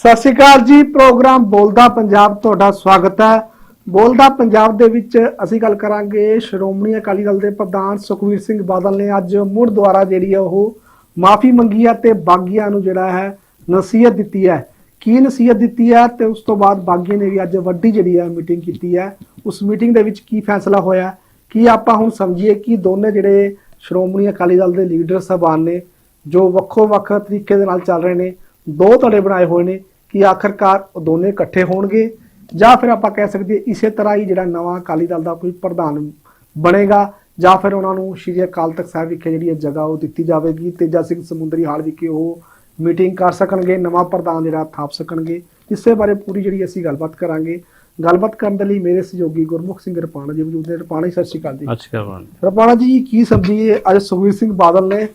ਸਤਿ ਸ਼੍ਰੀ ਅਕਾਲ ਜੀ, ਪ੍ਰੋਗਰਾਮ ਬੋਲਦਾ ਪੰਜਾਬ ਤੁਹਾਡਾ ਸਵਾਗਤ ਹੈ। ਬੋਲਦਾ ਪੰਜਾਬ ਦੇ ਵਿੱਚ ਅਸੀਂ ਗੱਲ ਕਰਾਂਗੇ ਸ਼੍ਰੋਮਣੀ ਅਕਾਲੀ ਦਲ ਦੇ ਪ੍ਰਧਾਨ ਸੁਖਵੀਰ ਸਿੰਘ ਬਾਦਲ ਨੇ ਅੱਜ ਮੁੜ ਦੁਆਰਾ ਜਿਹੜੀ ਹੈ ਉਹ ਮਾਫੀ ਮੰਗੀ ਹੈ ਤੇ ਬਾਗੀਆਂ ਨੂੰ ਜਿਹੜਾ ਹੈ ਨਸੀਹਤ ਦਿੱਤੀ ਹੈ। ਕੀ ਨਸੀਹਤ ਦਿੱਤੀ ਹੈ ਤੇ ਉਸ ਤੋਂ ਬਾਅਦ ਬਾਗੀਆਂ ਨੇ ਵੀ ਅੱਜ ਵੱਡੀ ਜਿਹੜੀ ਹੈ ਮੀਟਿੰਗ ਕੀਤੀ ਹੈ। ਉਸ ਮੀਟਿੰਗ ਦੇ ਵਿੱਚ ਕੀ ਫੈਸਲਾ ਹੋਇਆ, ਕੀ ਆਪਾਂ ਹੁਣ ਸਮਝੀਏ ਕਿ ਦੋਨੇ ਜਿਹੜੇ ਸ਼੍ਰੋਮਣੀ ਅਕਾਲੀ ਦਲ ਦੇ ਲੀਡਰ ਸਾਹਿਬਾਨ ਨੇ, ਜੋ ਵੱਖੋ ਵੱਖ ਤਰੀਕੇ ਦੇ ਨਾਲ ਚੱਲ ਰਹੇ ਨੇ, ਦੋ ਧੜੇ ਬਣਾਏ ਹੋਏ ਨੇ ਕਿ ਆਖਰਕਾਰ ਉਹ ਦੋਨੇ ਇਕੱਠੇ ਹੋਣਗੇ ਜਾਂ ਫਿਰ ਆਪਾਂ ਕਹਿ ਸਕਦੇ ਹਾਂ ਇਸੇ ਤਰ੍ਹਾਂ ਹੀ ਜਿਹੜਾ ਨਵਾਂ ਅਕਾਲੀ ਦਲ ਦਾ ਕੋਈ ਪ੍ਰਧਾਨ ਬਣੇਗਾ ਜਾਂ ਫਿਰ ਉਹਨਾਂ ਨੂੰ ਸ਼੍ਰੀ ਅਕਾਲ ਤਖਤ ਸਾਹਿਬ ਵਿਖੇ ਜਿਹੜੀ ਜਗ੍ਹਾ ਉਹ ਦਿੱਤੀ ਜਾਵੇਗੀ ਤੇਜਾ ਸਿੰਘ ਸਮੁੰਦਰੀ ਹਾਲ ਵਿਖੇ ਉਹ ਮੀਟਿੰਗ ਕਰ ਸਕਣਗੇ ਨਵਾਂ ਪ੍ਰਧਾਨ ਜਿਹੜਾ ਥਾਪ ਸਕਣਗੇ। ਇਸੇ ਬਾਰੇ ਪੂਰੀ ਜਿਹੜੀ ਅਸੀਂ ਗੱਲਬਾਤ ਕਰਾਂਗੇ। ਗੱਲਬਾਤ ਕਰਨ ਦੇ ਲਈ ਮੇਰੇ ਸਹਿਯੋਗੀ ਗੁਰਮੁਖ ਸਿੰਘ ਰਪਾਣਾ ਜੀ ਮੌਜੂਦ ਨੇ। ਰਪਾਣਾ ਜੀ ਸਤਿ ਸ਼੍ਰੀ ਅਕਾਲ ਜੀ। ਅੱਛਾ ਬਾਨ ਰਪਾਣਾ ਜੀ ਕੀ ਸਮਝੀਏ? ਅੱਜ ਸੁਖਵੀਰ ਸਿੰਘ ਬਾਦਲ ਨੇ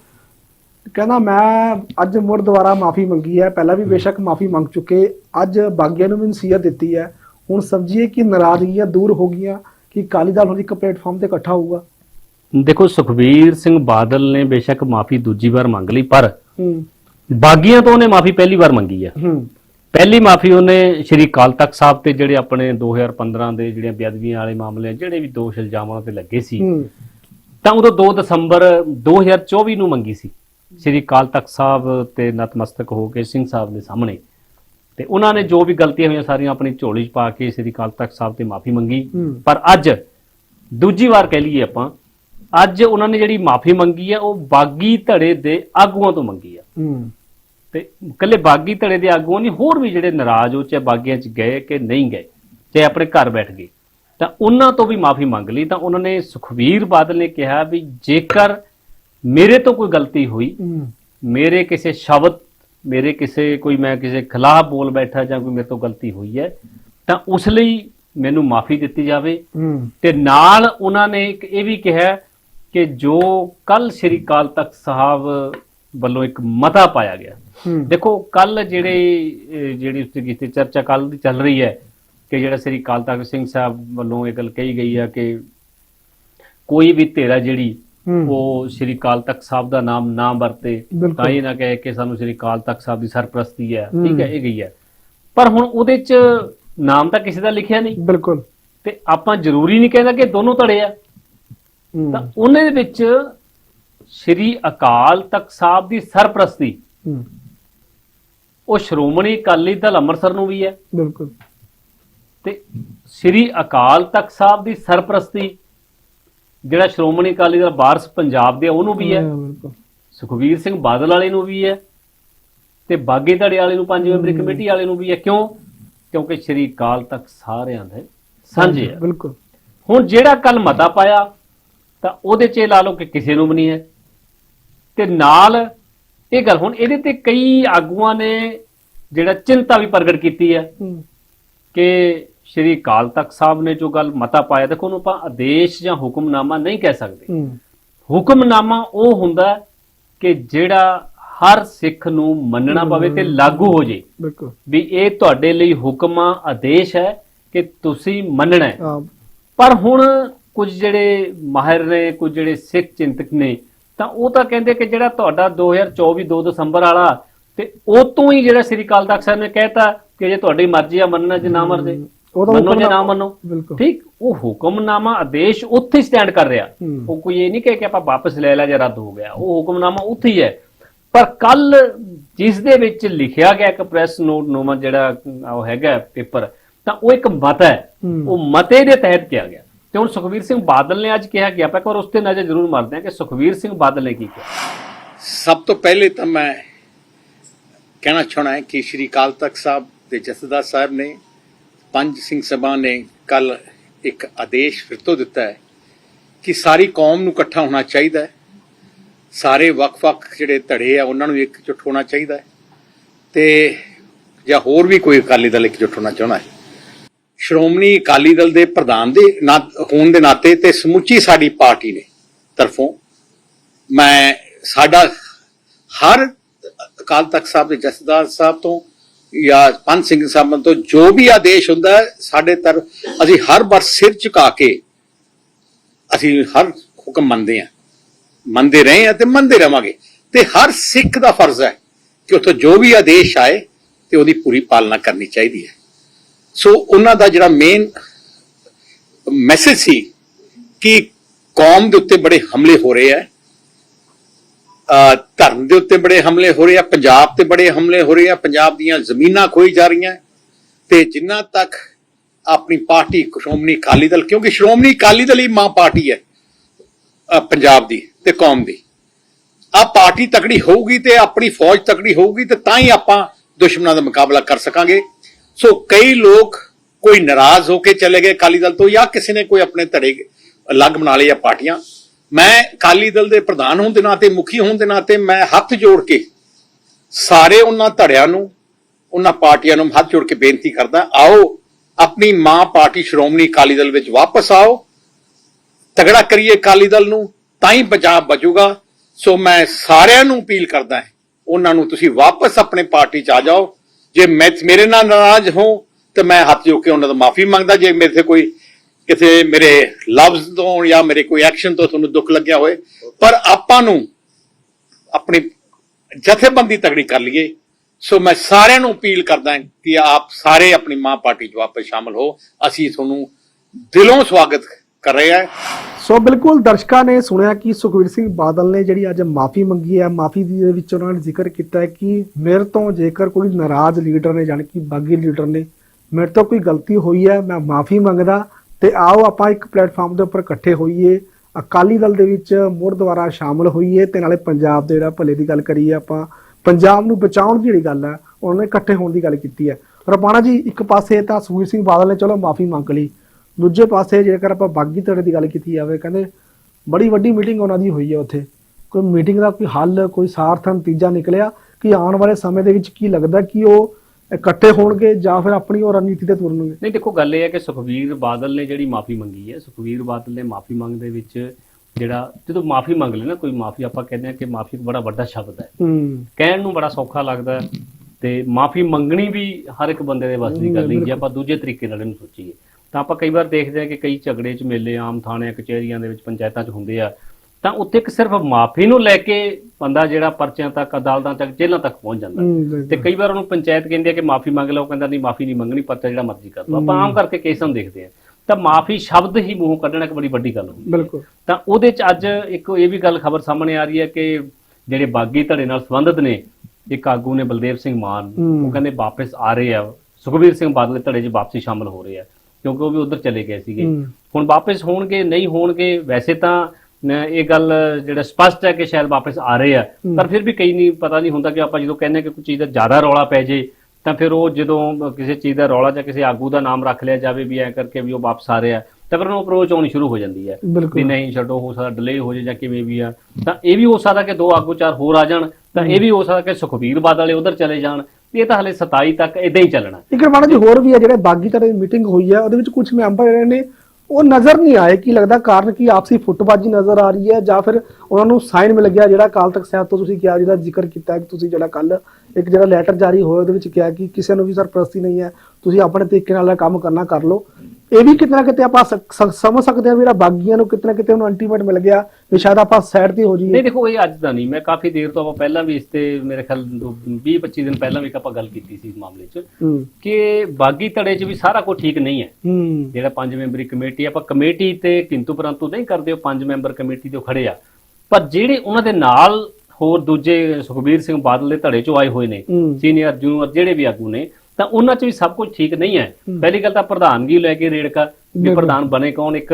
ਕਹਿੰਦਾ ਮੈਂ ਅੱਜ ਮੁੜ ਦੁਬਾਰਾ ਮਾਫੀ ਮੰਗੀ ਹੈ। ਪਹਿਲਾਂ ਵੀ ਬੇਸ਼ੱਕ ਮਾਫੀ ਮੰਗ ਚੁੱਕੇ। ਅੱਜ ਬਾਗੀਆਂ ਨੂੰ ਵੀ ਨਸੀਹਤ ਦਿੱਤੀ ਹੈ। ਹੁਣ ਸਮਝੀਏ ਕਿ ਨਾਰਾਜ਼ਗੀਆਂ ਦੂਰ ਹੋ ਗਈਆਂ ਕਿ ਅਕਾਲੀ ਦਲ ਹੁਣ ਇੱਕ ਪਲੇਟਫਾਰਮ ਤੇ ਇਕੱਠਾ ਹੋਊਗਾ। ਦੇਖੋ ਸੁਖਬੀਰ ਸਿੰਘ ਬਾਦਲ ਨੇ ਬੇਸ਼ੱਕ ਮਾਫੀ ਦੂਜੀ ਵਾਰ ਮੰਗ ਲਈ ਪਰ ਬਾਗੀਆਂ ਤੋਂ ਉਹਨੇ ਮਾਫੀ ਪਹਿਲੀ ਵਾਰ ਮੰਗੀ ਆ ਹੂੰ। ਪਹਿਲੀ ਮਾਫੀ ਉਹਨੇ ਸ਼੍ਰੀ ਅਕਾਲ ਤਖਤ ਸਾਹਿਬ ਤੇ ਜਿਹੜੇ ਆਪਣੇ 2015 ਦੇ ਜਿਹੜੀਆਂ ਬੇਅਦਬੀਆਂ ਵਾਲੇ ਮਾਮਲੇ ਜਿਹੜੇ ਵੀ ਦੋਸ਼ ਇਲਜ਼ਾਮਾਂ ਤੇ ਲੱਗੇ ਸੀ ਤਾਂ ਉਦੋਂ 2 ਦਸੰਬਰ 2024 ਨੂੰ ਮੰਗੀ ਸੀ। ਸ਼੍ਰੀ ਅਕਾਲ ਤਖਤ ਸਾਹਿਬ ਤੇ ਨਤਮਸਤਕ ਹੋ ਕੇ ਸਿੰਘ ਸਾਹਿਬ ਦੇ ਸਾਹਮਣੇ। ਤੇ ਉਹਨਾਂ ਨੇ ਜੋ ਵੀ ਗਲਤੀਆਂ ਹੋਈਆਂ ਸਾਰੀਆਂ ਆਪਣੀ ਝੋਲੀ 'ਚ ਪਾ ਕੇ ਸ਼੍ਰੀ ਅਕਾਲ ਤਖਤ ਸਾਹਿਬ ਤੇ ਮਾਫੀ ਮੰਗੀ। ਪਰ ਅੱਜ ਦੂਜੀ ਵਾਰ ਕਹਿ ਲਈਏ ਆਪਾਂ ਅੱਜ ਉਹਨਾਂ ਨੇ ਜਿਹੜੀ ਮਾਫੀ ਮੰਗੀ ਹੈ ਉਹ ਬਾਗੀ ਧੜੇ ਦੇ ਆਗੂਆਂ ਤੋਂ ਮੰਗੀ ਆ। ਤੇ ਇਕੱਲੇ ਬਾਗੀ ਧੜੇ ਦੇ ਆਗੂਆਂ ਨਹੀਂ ਹੋਰ ਵੀ ਜਿਹੜੇ ਨਾਰਾਜ਼ ਹੋ ਚਾਹੇ ਬਾਗੀਆਂ 'ਚ ਗਏ ਕਿ ਨਹੀਂ ਗਏ ਚਾਹੇ ਆਪਣੇ ਘਰ ਬੈਠ ਗਏ ਤਾਂ ਉਹਨਾਂ ਤੋਂ ਵੀ ਮਾਫੀ ਮੰਗ ਲਈ। ਤਾਂ ਉਹਨਾਂ ਨੇ ਸੁਖਵੀਰ ਬਾਦਲ ਨੇ ਕਿਹਾ ਵੀ ਜੇਕਰ ਮੇਰੇ ਤੋਂ ਕੋਈ ਗਲਤੀ ਹੋਈ ਮੇਰੇ ਕਿਸੇ ਸ਼ਬਦ ਮੇਰੇ ਕਿਸੇ ਕੋਈ ਮੈਂ ਕਿਸੇ ਖਿਲਾਫ ਬੋਲ ਬੈਠਾ ਜਾਂ ਕੋਈ ਮੇਰੇ ਤੋਂ ਗਲਤੀ ਹੋਈ ਹੈ ਤਾਂ ਉਸ ਲਈ ਮੈਨੂੰ ਮਾਫੀ ਦਿੱਤੀ ਜਾਵੇ। ਤੇ ਨਾਲ ਉਹਨਾਂ ਨੇ ਇੱਕ ਇਹ ਵੀ ਕਿਹਾ ਕਿ ਜੋ ਕੱਲ ਸ੍ਰੀ ਅਕਾਲ ਤਖਤ ਸਾਹਿਬ ਵੱਲੋਂ ਇੱਕ ਮਤਾ ਪਾਇਆ ਗਿਆ। ਦੇਖੋ ਕੱਲ ਜਿਹੜੇ ਜਿਹੜੀ ਉਸ ਤੇ ਕੀਤੀ ਚਰਚਾ ਕੱਲ ਦੀ ਚੱਲ ਰਹੀ ਹੈ ਕਿ ਜਿਹੜਾ ਸ੍ਰੀ ਅਕਾਲ ਤਖਤ ਸਿੰਘ ਸਾਹਿਬ ਵੱਲੋਂ ਇਹ ਗੱਲ ਕਹੀ ਗਈ ਹੈ ਕਿ ਕੋਈ ਵੀ ਧੇਰਾ ਜਿਹੜੀ ਉਹ ਸ੍ਰੀ ਅਕਾਲ ਤਖਤ ਸਾਹਿਬ ਦਾ ਨਾਮ ਨਾ ਵਰਤੇ। ਤਾਂ ਇਹ ਨਾ ਕਹੇ ਕਿ ਸਾਨੂੰ ਸ੍ਰੀ ਅਕਾਲ ਤਖਤ ਸਾਹਿਬ ਦੀ ਸਰਪ੍ਰਸਤੀ ਹੈ। ਠੀਕ ਹੈ ਇਹ ਗਈ ਹੈ। ਪਰ ਹੁਣ ਉਹਦੇ ਚ ਨਾਮ ਤਾਂ ਕਿਸੇ ਦਾ ਲਿਖਿਆ ਨਹੀਂ। ਬਿਲਕੁਲ। ਤੇ ਆਪਾਂ ਜ਼ਰੂਰੀ ਨਹੀਂ ਕਹਿੰਦਾ ਕਿ ਦੋਨੋਂ ਧੜੇ ਆ। ਤਾਂ ਉਹਨਾਂ ਦੇ ਵਿੱਚ ਸ੍ਰੀ ਅਕਾਲ ਤਖਤ ਸਾਹਿਬ ਦੀ ਸਰਪ੍ਰਸਤੀ ਉਹ ਸ਼੍ਰੋਮਣੀ ਅਕਾਲੀ ਦਲ ਅੰਮ੍ਰਿਤਸਰ ਨੂੰ ਵੀ ਹੈ। ਬਿਲਕੁਲ। ਤੇ ਸ੍ਰੀ ਅਕਾਲ ਤਖਤ ਸਾਹਿਬ ਦੀ ਸਰਪ੍ਰਸਤੀ ਜਿਹੜਾ ਸ਼੍ਰੋਮਣੀ ਅਕਾਲੀ ਦਲ ਵਾਰਸ ਪੰਜਾਬ ਦੇ ਆ, ਉਹਨੂੰ ਵੀ ਹੈ। ਹਾਂ, ਬਿਲਕੁਲ। ਸੁਖਵੀਰ ਸਿੰਘ ਬਾਦਲ ਵਾਲੇ ਨੂੰ ਵੀ ਹੈ ਤੇ ਬਾਗੇ ਧੜੇ ਵਾਲੇ ਨੂੰ ਪੰਜ ਮੈਂਬਰੀ ਕਮੇਟੀ ਵਾਲੇ ਨੂੰ ਵੀ ਹੈ। ਕਿਉਂ? ਕਿਉਂਕਿ ਸ੍ਰੀ ਅਕਾਲ ਤਖਤ ਸਾਰਿਆਂ ਦੇ ਸਾਂਝੇ ਆ। ਬਿਲਕੁਲ। ਹੁਣ ਜਿਹੜਾ ਕੱਲ ਮਤਾ ਪਾਇਆ ਤਾਂ ਉਹਦੇ 'ਚ ਇਹ ਲਾ ਲਓ ਕਿ ਕਿਸੇ ਨੂੰ ਵੀ ਨਹੀਂ ਹੈ। ਤੇ ਨਾਲ ਇਹ ਗੱਲ ਹੁਣ ਇਹਦੇ ਤੇ ਕਈ ਆਗੂਆਂ ਨੇ ਜਿਹੜਾ ਚਿੰਤਾ ਵੀ ਪ੍ਰਗਟ ਕੀਤੀ ਹੈ ਹੂੰ। ਕਿ ਸ਼੍ਰੀ ਅਕਾਲ ਤਖਤ ਸਾਹਿਬ ਨੇ ਜੋ ਗੱਲ ਮਤਾ ਪਾਇਆ ਦੇਖੋ ਉਹਨੂੰ ਆਪਾਂ ਆਦੇਸ਼ ਜਾਂ ਹੁਕਮਨਾਮਾ ਨਹੀਂ ਕਹਿ ਸਕਦੇ। ਹੁਕਮਨਾਮਾ ਉਹ ਹੁੰਦਾ ਕਿ ਜਿਹੜਾ ਹਰ ਸਿੱਖ ਨੂੰ ਮੰਨਣਾ ਪਵੇ ਤੇ ਲਾਗੂ ਹੋ ਜੇ। ਬਿਲਕੁਲ। ਵੀ ਇਹ ਤੁਹਾਡੇ ਲਈ ਹੁਕਮ ਆਦੇਸ਼ ਹੈ ਕਿ ਤੁਸੀਂ ਮੰਨਣਾ ਹੈ। ਪਰ ਹੁਣ ਕੁਝ ਜਿਹੜੇ ਮਾਹਿਰ ਨੇ ਕੁਝ ਜਿਹੜੇ ਸਿੱਖ ਚਿੰਤਕ ਨੇ ਤਾਂ ਉਹ ਤਾਂ ਕਹਿੰਦੇ ਕਿ ਜਿਹੜਾ ਤੁਹਾਡਾ 2024 2 ਦਸੰਬਰ ਵਾਲਾ ਤੇ ਉਹ ਤੋਂ ਹੀ ਜਿਹੜਾ ਸ੍ਰੀ ਅਕਾਲ ਤਖਤ ਸਾਹਿਬ ਨੇ ਕਹਿਤਾ ਕਿ ਜੇ ਤੁਹਾਡੀ ਮਰਜ਼ੀ ਆ ਮੰਨਣਾ ਜੇ ਨਾ ਮਰਜ਼ੀ। ਉਹ ਤਾਂ ਮੰਨੋ ਜਾਂ ਨਾ ਮੰਨੋ। ਬਿਲਕੁਲ। ਠੀਕ ਉਹ ਹੁਕਮਨਾਮਾ ਆਦੇਸ਼ ਉੱਥੇ ਸਟੈਂਡ ਕਰ ਰਿਹਾ। ਉਹ ਕੋਈ ਇਹ ਨਹੀਂ ਕਹੇ ਕਿ ਆਪਾਂ ਵਾਪਸ ਲੈ ਲਿਆ ਜਾਂ ਰੱਦ ਹੋ ਗਿਆ। ਉਹ ਹੁਕਮਨਾਮਾ ਉੱਥੇ ਹੀ ਹੈ। ਪਰ ਕੱਲ ਜਿਸ ਦੇ ਵਿੱਚ ਲਿਖਿਆ ਗਿਆ ਇੱਕ ਪ੍ਰੈਸ ਨੋਟ ਨੋਮਾ ਜਿਹੜਾ ਉਹ ਹੈਗਾ ਪੇਪਰ ਤਾਂ ਉਹ ਇੱਕ ਮਤਾ ਹੈ। ਉਹ ਮਤੇ ਦੇ ਤਹਿਤ ਕਿਹਾ ਗਿਆ। ਤੇ ਹੁਣ ਸੁਖਵੀਰ ਸਿੰਘ ਬਾਦਲ ਨੇ ਅੱਜ ਕਿਹਾ ਗਿਆ ਆਪਾਂ ਇੱਕ ਵਾਰ ਉਸ ਤੇ ਨਜ਼ਰ ਜ਼ਰੂਰ ਮਾਰਦੇ ਹਾਂ ਕਿ ਸੁਖਵੀਰ ਸਿੰਘ ਬਾਦਲ ਨੇ ਕੀ ਕਿਹਾ। ਸਭ ਤੋਂ ਪਹਿਲੇ ਤਾਂ ਮੈਂ ਕਹਿਣਾ ਚਾਹਣਾ ਹੈ ਕਿ ਸ਼੍ਰੀ ਅਕਾਲ ਤਖਤ ਸਾਹਿਬ ਦੇ ਜਥੇਦਾਰ ਸਾਹਿਬ ਨੇ ਪੰਜ ਸਿੰਘ ਸਭਾ ਨੇ ਕੱਲ ਇੱਕ ਆਦੇਸ਼ ਫਿਰ ਤੋਂ ਦਿੱਤਾ ਹੈ ਕਿ ਸਾਰੀ ਕੌਮ ਨੂੰ ਇਕੱਠਾ ਹੋਣਾ ਚਾਹੀਦਾ ਹੈ। ਸਾਰੇ ਵੱਖ-ਵੱਖ ਜਿਹੜੇ ਧੜੇ ਆ, ਉਹਨਾਂ ਨੂੰ ਇਕਜੁੱਟ ਹੋਣਾ ਚਾਹੀਦਾ ਹੈ ਤੇ ਜਾਂ ਹੋਰ ਵੀ ਕੋਈ ਅਕਾਲੀ ਦਲ ਇਕਜੁੱਟ ਹੋਣਾ ਚਾਹੁੰਦਾ ਹੈ। ਸ਼੍ਰੋਮਣੀ ਅਕਾਲੀ ਦਲ ਦੇ ਪ੍ਰਧਾਨ ਦੇ ਨਾ- ਹੋਣ ਦੇ ਨਾਤੇ ਤੇ ਸਮੁੱਚੀ ਸਾਡੀ ਪਾਰਟੀ ਨੇ ਤਰਫੋਂ ਮੈਂ ਸਾਡਾ ਹਰ ਅਕਾਲ ਤਖਤ ਸਾਹਿਬ ਦੇ ਜਥੇਦਾਰ ਸਾਹਿਬ ਤੋਂ ਜਾਂ ਪੰਥ ਸਿੰਘ ਸਾਹਿਬਾਂ ਤੋਂ ਜੋ ਵੀ ਆਦੇਸ਼ ਹੁੰਦਾ, ਸਾਡੇ ਤਰ, ਅਸੀਂ ਹਰ ਵਾਰ ਸਿਰ ਝੁਕਾ ਕੇ ਅਸੀਂ ਹਰ ਹੁਕਮ ਮੰਨਦੇ ਹਾਂ। ਮੰਨਦੇ ਰਹੇ ਹਾਂ ਤੇ ਮੰਨਦੇ ਰਵਾਂਗੇ। ਤੇ ਹਰ ਸਿੱਖ ਦਾ ਫਰਜ਼ ਹੈ ਕਿ ਉਥੋਂ ਜੋ ਵੀ ਆਦੇਸ਼ ਆਏ ਤੇ ਉਹਦੀ ਪੂਰੀ ਪਾਲਣਾ ਕਰਨੀ ਚਾਹੀਦੀ ਹੈ। ਸੋ ਉਹਨਾਂ ਦਾ ਜਿਹੜਾ ਮੇਨ ਮੈਸੇਜ ਸੀ ਕਿ ਕੌਮ ਦੇ ਉੱਤੇ ਬੜੇ ਹਮਲੇ ਹੋ ਰਹੇ ਆ। ਧਰਮ ਦੇ ਉੱਤੇ ਬੜੇ ਹਮਲੇ ਹੋ ਰਹੇ ਆ, ਪੰਜਾਬ ਤੇ ਬੜੇ ਹਮਲੇ ਹੋ ਰਹੇ ਆ, ਪੰਜਾਬ ਦੀਆਂ ਜ਼ਮੀਨਾਂ ਖੋਈ ਜਾ ਰਹੀਆਂ ਤੇ ਜਿੰਨਾ ਤੱਕ ਆਪਣੀ ਪਾਰਟੀ ਸ਼੍ਰੋਮਣੀ ਅਕਾਲੀ ਦਲ, ਕਿਉਂਕਿ ਸ਼੍ਰੋਮਣੀ ਅਕਾਲੀ ਦਲ ਹੀ ਮਾਂ ਪਾਰਟੀ ਹੈ ਪੰਜਾਬ ਦੀ ਤੇ ਕੌਮ ਦੀ। ਆ ਪਾਰਟੀ ਤਕੜੀ ਹੋਊਗੀ ਤੇ ਆਪਣੀ ਫੌਜ ਤਕੜੀ ਹੋਊਗੀ ਤੇ ਤਾਂ ਹੀ ਆਪਾਂ ਦੁਸ਼ਮਣਾਂ ਦਾ ਮੁਕਾਬਲਾ ਕਰ ਸਕਾਂਗੇ। ਸੋ ਕਈ ਲੋਕ ਕੋਈ ਨਾਰਾਜ਼ ਹੋ ਕੇ ਚਲੇ ਗਏ ਅਕਾਲੀ ਦਲ ਤੋਂ ਜਾਂ ਕਿਸੇ ਨੇ ਕੋਈ ਆਪਣੇ ਧੜੇ ਅਲੱਗ ਬਣਾ ਲਏ ਆ ਪਾਰਟੀਆਂ। ਮੈਂ ਅਕਾਲੀ ਦਲ ਦੇ ਪ੍ਰਧਾਨ ਹੋਣ ਦੇ ਨਾਤੇ, ਮੁਖੀ ਹੋਣ ਦੇ ਨਾਤੇ ਮੈਂ ਹੱਥ ਜੋੜ ਕੇ ਸਾਰੇ ਉਹਨਾਂ ਧੜਿਆਂ ਨੂੰ, ਉਹਨਾਂ ਪਾਰਟੀਆਂ ਨੂੰ ਹੱਥ ਜੋੜ ਕੇ ਬੇਨਤੀ ਕਰਦਾ, ਆਓ, ਆਪਣੀ ਮਾਂ ਪਾਰਟੀ ਸ਼੍ਰੋਮਣੀ ਅਕਾਲੀ ਦਲ ਵਿੱਚ ਵਾਪਸ ਆਓ, ਤਗੜਾ ਕਰੀਏ ਅਕਾਲੀ ਦਲ ਨੂੰ, ਤਾਂ ਹੀ ਪੰਜਾਬ ਬਚੂਗਾ ਸੋ ਮੈਂ ਸਾਰਿਆਂ ਨੂੰ ਅਪੀਲ ਕਰਦਾ ਹਾਂ, ਉਹਨਾਂ ਨੂੰ ਤੁਸੀਂ ਵਾਪਸ ਆਪਣੇ ਪਾਰਟੀ ਚ ਆ ਜਾਓ। ਜੇ ਮੈਂ, ਮੇਰੇ ਨਾਲ ਨਾਰਾਜ਼ ਹੋ, ਤੇ ਮੈਂ ਹੱਥ ਜੋੜ ਕੇ ਉਹਨਾਂ ਤੋਂ ਮਾਫੀ ਮੰਗਦਾ, ਜੇ ਮੇਰੇ ਤੇ ਕੋਈ ਕਿਸੇ ਮੇਰੇ ਲਫ਼ਜ਼ ਤੋਂ ਜਾਂ ਮੇਰੇ ਕੋਈ ਐਕਸ਼ਨ ਤੋਂ ਤੁਹਾਨੂੰ ਦੁੱਖ ਲੱਗਿਆ ਹੋਏ, ਪਰ ਆਪਾਂ ਨੂੰ ਆਪਣੀ ਜਥੇਬੰਦੀ ਤਗੜੀ ਕਰ ਲਈਏ। ਸੋ ਮੈਂ ਸਾਰਿਆਂ ਨੂੰ ਅਪੀਲ ਕਰਦਾ ਕਿ ਆਪ ਸਾਰੇ ਆਪਣੀ ਮਾਂ ਪਾਰਟੀ 'ਚ ਵਾਪਸ ਸ਼ਾਮਲ ਹੋ। ਅਸੀਂ ਤੁਹਾਨੂੰ ਦਿਲੋਂ ਸਵਾਗਤ ਕਰ ਰਹੇ ਹਾਂ। ਸੋ ਬਿਲਕੁਲ ਦਰਸ਼ਕਾਂ ਨੇ ਸੁਣਿਆ ਕਿ ਸੁਖਵੀਰ ਸਿੰਘ ਬਾਦਲ ਨੇ ਜਿਹੜੀ ਅੱਜ ਮਾਫੀ ਮੰਗੀ ਹੈ, ਮਾਫੀ ਦੇ ਵਿੱਚ ਉਹਨਾਂ ਨੇ ਜ਼ਿਕਰ ਕੀਤਾ ਹੈ ਕਿ ਮੇਰੇ ਤੋਂ ਜੇਕਰ ਕੋਈ ਨਾਰਾਜ਼ ਲੀਡਰ ਨੇ, ਜਾਣੀ ਕਿ ਬਾਗੀ ਲੀਡਰ ਨੇ, ਮੇਰੇ ਤੋਂ ਕੋਈ ਗਲਤੀ ਹੋਈ ਹੈ, ਮੈਂ ਮਾਫੀ ਮੰਗਦਾ। ਤੇ ਆਓ ਆਪਾਂ ਇੱਕ ਪਲੇਟਫਾਰਮ ਦੇ ਉੱਪਰ ਇਕੱਠੇ ਹੋਈਏ। ਅਕਾਲੀ ਦਲ ਦੇ ਵਿੱਚ ਮੁੜ ਦੁਆਰਾ ਸ਼ਾਮਲ ਹੋਈਏ ਤੇ ਨਾਲੇ ਪੰਜਾਬ ਦੇ ਜਿਹੜਾ ਭਲੇ ਦੀ ਗੱਲ ਕਰੀਏ ਆਪਾਂ, ਪੰਜਾਬ ਨੂੰ ਬਚਾਉਣ ਦੀ ਜਿਹੜੀ ਗੱਲ ਹੈ, ਉਹਨਾਂ ਨੇ ਇਕੱਠੇ ਹੋਣ ਦੀ ਗੱਲ ਕੀਤੀ ਹੈ। ਰਪਾਣਾ ਜੀ, ਇੱਕ ਪਾਸੇ ਤਾਂ ਸੁਖਬੀਰ ਸਿੰਘ ਬਾਦਲ ਨੇ ਚਲੋ ਮਾਫੀ ਮੰਗ ਲਈ, ਦੂਜੇ ਪਾਸੇ ਜੇਕਰ ਆਪਾਂ ਬਾਗੀ ਧੜੇ ਦੀ ਗੱਲ ਕੀਤੀ ਜਾਵੇ, ਕਹਿੰਦੇ ਬੜੀ ਵੱਡੀ ਮੀਟਿੰਗ ਉਹਨਾਂ ਦੀ ਹੋਈ ਹੈ ਉੱਥੇ। ਕੋਈ ਮੀਟਿੰਗ ਦਾ ਕੋਈ ਹੱਲ, ਕੋਈ ਸਾਰਥ ਨਤੀਜਾ ਨਿਕਲਿਆ ਕਿ ਆਉਣ ਵਾਲੇ ਸਮੇਂ ਦੇ ਵਿੱਚ ਕੀ ਲੱਗਦਾ ਕਿ ਉਹ ਇਕੱਠੇ ਹੋਣਗੇ ਜਾਂ ਫਿਰ ਆਪਣੀ ਉਹ ਰਣਨੀਤੀ ਤੇ ਤੁਰਨਗੇ? ਨਹੀਂ ਦੇਖੋ ਗੱਲ ਇਹ ਹੈ ਕਿ ਸੁਖਵੀਰ ਬਾਦਲ ਨੇ ਜਿਹੜੀ ਮਾਫੀ ਮੰਗੀ ਹੈ ਸੁਖਵੀਰ ਬਾਦਲ ਨੇ ਮਾਫੀ ਮੰਗ ਦੇ ਵਿੱਚ ਜਿਹੜਾ ਜਦੋਂ ਮਾਫੀ ਮੰਗ ਲੈ ਨਾ ਕੋਈ ਮਾਫੀ ਆਪਾਂ ਕਹਿੰਦੇ ਆ ਕਿ ਮਾਫੀ ਬੜਾ ਵੱਡਾ ਸ਼ਬਦ ਹੈ। ਕਹਿਣ ਨੂੰ ਬੜਾ ਸੌਖਾ ਲੱਗਦਾ ਤੇ ਮਾਫੀ ਮੰਗਣੀ ਵੀ ਹਰ ਇੱਕ ਬੰਦੇ ਦੇ ਵੱਸ ਦੀ ਗੱਲ ਨਹੀਂ ਜੇ ਆਪਾਂ ਦੂਜੇ ਤਰੀਕੇ ਨਾਲ ਇਹਨੂੰ ਸੋਚੀਏ। ਤਾਂ ਆਪਾਂ ਕਈ ਵਾਰ ਦੇਖਦੇ ਹਾਂ ਕਿ ਕਈ ਝਗੜੇ 'ਚ ਮੇਲੇ ਆਮ ਥਾਣਿਆਂ ਕਚਹਿਰੀਆਂ ਦੇ ਵਿੱਚ ਪੰਚਾਇਤਾਂ 'ਚ ਹੁੰਦੇ ਆ ਤਾਂ ਉੱਥੇ ਇੱਕ ਸਿਰਫ ਮਾਫੀ ਨੂੰ ਲੈ ਕੇ ਬੰਦਾ ਜਿਹੜਾ ਪਰਚਿਆਂ ਤੱਕ ਅਦਾਲਤਾਂ ਤੱਕ ਜੇਲ੍ਹਾਂ ਤੱਕ ਪਹੁੰਚ ਜਾਂਦਾ। ਤੇ ਕਈ ਵਾਰ ਉਹਨੂੰ ਪੰਚਾਇਤ ਕਹਿੰਦੀ ਹੈ ਕਿ ਮਾਫੀ ਮੰਗ ਲਓ ਕਹਿੰਦਾ ਨਹੀਂ ਮਾਫੀ ਨਹੀਂ ਮੰਗਣੀ ਪਰਚਾ ਜਿਹੜਾ ਮਰਜ਼ੀ ਕਰ ਲਓ। ਆਪਾਂ ਆਮ ਕਰਕੇ ਕੇਸਾਂ ਨੂੰ ਦੇਖਦੇ ਆ ਤਾਂ ਮਾਫੀ ਸ਼ਬਦ ਹੀ ਮੂੰਹੋਂ ਕੱਢਣਾ ਇੱਕ ਬੜੀ ਵੱਡੀ ਗੱਲ ਹੁੰਦੀ ਹੈ। ਬਿਲਕੁਲ। ਤਾਂ ਉਹਦੇ ਚ ਅੱਜ ਇੱਕ ਇਹ ਵੀ ਗੱਲ ਖਬਰ ਸਾਹਮਣੇ ਆ ਰਹੀ ਹੈ ਕਿ ਜਿਹੜੇ ਬਾਗੀ ਧੜੇ ਨਾਲ ਸੰਬੰਧਿਤ ਨੇ ਇੱਕ ਆਗੂ ਨੇ ਬਲਦੇਵ ਸਿੰਘ ਮਾਨ। ਉਹ ਕਹਿੰਦੇ ਵਾਪਸ ਆ ਰਹੇ ਆ। ਸੁਖਬੀਰ ਸਿੰਘ ਬਾਦਲ ਧੜੇ 'ਚ ਵਾਪਸੀ ਸ਼ਾਮਲ ਹੋ ਰਹੇ ਆ। ਕਿਉਂਕਿ ਉਹ ਵੀ ਉਧਰ ਚਲੇ ਗਏ ਸੀਗੇ। ਹੁਣ ਵਾਪਸ ਹੋਣਗੇ ਨਹੀਂ ਹੋਣਗੇ ਵੈਸੇ ਤਾਂ ਨ- ਇਹ ਗੱਲ ਜਿਹੜਾ ਸਪਸ਼ਟ ਹੈ ਕਿ ਸ਼ਾਇਦ ਵਾਪਸ ਆ ਰਹੇ ਆ। ਪਰ ਫਿਰ ਵੀ ਕਈ ਨਹੀਂ ਪਤਾ ਨਹੀਂ ਹੁੰਦਾ ਕਿ ਆਪਾਂ ਜਦੋਂ ਕਹਿੰਦੇ ਕਿ ਕੋਈ ਚੀਜ਼ ਦਾ ਜ਼ਿਆਦਾ ਰੌਲਾ ਪੈ ਜੇ ਤਾਂ ਫਿਰ ਉਹ ਜਦੋਂ ਕਿਸੇ ਚੀਜ਼ ਦਾ ਰੌਲਾ ਜਾਂ ਕਿਸੇ ਆਗੂ ਦਾ ਨਾਮ ਰੱਖ ਲਿਆ ਜਾਵੇ ਵੀ ਐ ਕਰਕੇ ਵੀ ਉਹ ਵਾਪਸ ਆ ਰਿਹਾ ਤਾਂ ਫਿਰ ਉਹਨੂੰ ਅਪਰੋਚ ਆਉਣੀ ਸ਼ੁਰੂ ਹੋ ਜਾਂਦੀ ਹੈ। ਵੀ ਬਿਲਕੁਲ ਨਹੀਂ ਛੱਡੋ ਹੋ ਸਕਦਾ ਡਿਲੇ ਹੋ ਜਾਏ ਜਾਂ ਕਿਵੇਂ ਵੀ ਆ। ਤਾਂ ਇਹ ਵੀ ਹੋ ਸਕਦਾ ਕਿ ਦੋ ਆਗੂ ਚਾਰ ਹੋਰ ਆ ਜਾਣ ਤਾਂ ਇਹ ਵੀ ਹੋ ਸਕਦਾ ਕਿ ਸੁਖਬੀਰ ਬਾਦਲ ਉਧਰ ਚਲੇ ਜਾਣ। ਇਹ ਤਾਂ ਹਲੇ 27 ਤੱਕ ਇਦਾਂ ਹੀ ਚੱਲਣਾ। ਇੱਕ ਰਪਾਣਾ ਜੀ ਹੋਰ ਵੀ ਹੈ ਜਿਹੜੇ ਬਾਗੀ ਧੜੇ ਦੀ ਮੀਟਿੰਗ ਹੋਈ ਹੈ ਉਹਦੇ ਵਿੱਚ ਕੁਝ ਮੈਂਬਰ ਨੇ ਉਹ ਨਜ਼ਰ ਨਹੀਂ ਆਏ, ਕੀ ਲੱਗਦਾ ਕਾਰਨ ਕੀ ਆਪਸੀ ਫੁੱਟਬਾਜੀ ਨਜ਼ਰ ਆ ਰਹੀ ਹੈ ਜਾਂ ਫਿਰ ਉਹਨਾਂ ਨੂੰ ਸਾਈਨ ਮਿਲ ਗਿਆ ਜਿਹੜਾ ਕਾਲ ਤੱਕ ਸਾਹਿਬ ਤੋਂ ਤੁਸੀਂ ਕਿਹਾ ਜਿਹੜਾ ਜ਼ਿਕਰ ਕੀਤਾ ਕਿ ਤੁਸੀਂ ਜਿਹੜਾ ਕੱਲ ਇੱਕ ਜਿਹੜਾ ਲੈਟਰ ਜਾਰੀ ਹੋਇਆ ਉਹਦੇ ਵਿੱਚ ਕਿਹਾ ਕਿ ਕਿਸੇ ਨੂੰ ਵੀ ਸਰਪ੍ਰਸਤੀ ਨਹੀਂ ਹੈ ਤੁਸੀਂ ਆਪਣੇ ਤਰੀਕੇ ਨਾਲ ਕੰਮ ਕਰਨਾ ਕਰ ਲਓ। ਇਹ ਵੀ ਕਿਤੇ ਨਾ ਕਿਤੇ ਆਪਾਂ ਸਮਝ ਸਕਦੇ ਹਾਂ ਜਿਹੜਾ ਬਾਗੀਆਂ ਨੂੰ ਕਿਤੇ ਨਾ ਕਿਤੇ ਉਹਨੂੰ ਅਲਟੀਮੇਟ ਮਿਲ ਗਿਆ ਵੀ ਸ਼ਾਇਦ ਆਪਾਂ ਸਾਈਡ ਤੇ ਹੋ ਜਾਈਏ। ਨਹੀਂ ਦੇਖੋ ਇਹ ਅੱਜ ਦਾ ਨਹੀਂ। ਮੈਂ ਕਾਫੀ ਦੇਰ ਤੋਂ ਆਪਾਂ ਪਹਿਲਾਂ ਵੀ ਇਸ ਤੇ ਮੇਰੇ ਖਿਆਲ 20 25 ਦਿਨ ਪਹਿਲਾਂ ਵੀ ਆਪਾਂ ਗੱਲ ਕੀਤੀ ਸੀ ਇਸ ਮਾਮਲੇ 'ਚ ਕਿ ਬਾਗੀ ਧੜੇ 'ਚ ਵੀ ਸਾਰਾ ਕੁਝ ਠੀਕ ਨਹੀਂ ਹੈ। ਜਿਹੜਾ ਪੰਜ ਮੈਂਬਰੀ ਕਮੇਟੀ ਆਪਾਂ ਕਮੇਟੀ ਤੇ ਕਿੰਤੂ ਪਰੰਤੂ ਨਹੀਂ ਕਰਦੇ ਉਹ ਪੰਜ ਮੈਂਬਰ ਕਮੇਟੀ ਤੇ ਖੜੇ ਆ। ਪਰ ਜਿਹੜੇ ਉਹਨਾਂ ਦੇ ਨਾਲ ਹੋਰ ਦੂਜੇ ਸੁਖਬੀਰ ਸਿੰਘ ਬਾਦਲ ਦੇ ਧੜੇ ਚੋਂ ਆਏ ਹੋਏ ਨੇ ਸੀਨੀਅਰ ਜੂਨੀਅਰ ਜਿਹੜੇ ਵੀ ਆਗੂ ਨੇ ਤਾਂ ਉਹਨਾਂ 'ਚ ਵੀ ਸਭ ਕੁਝ ਠੀਕ ਨਹੀਂ ਹੈ। ਪਹਿਲੀ ਗੱਲ ਤਾਂ ਪ੍ਰਧਾਨਗੀ ਲੈ ਕੇ ਰੇੜਕਾ ਵੀ ਪ੍ਰਧਾਨ ਬਣੇ ਕੌਣ? ਇੱਕ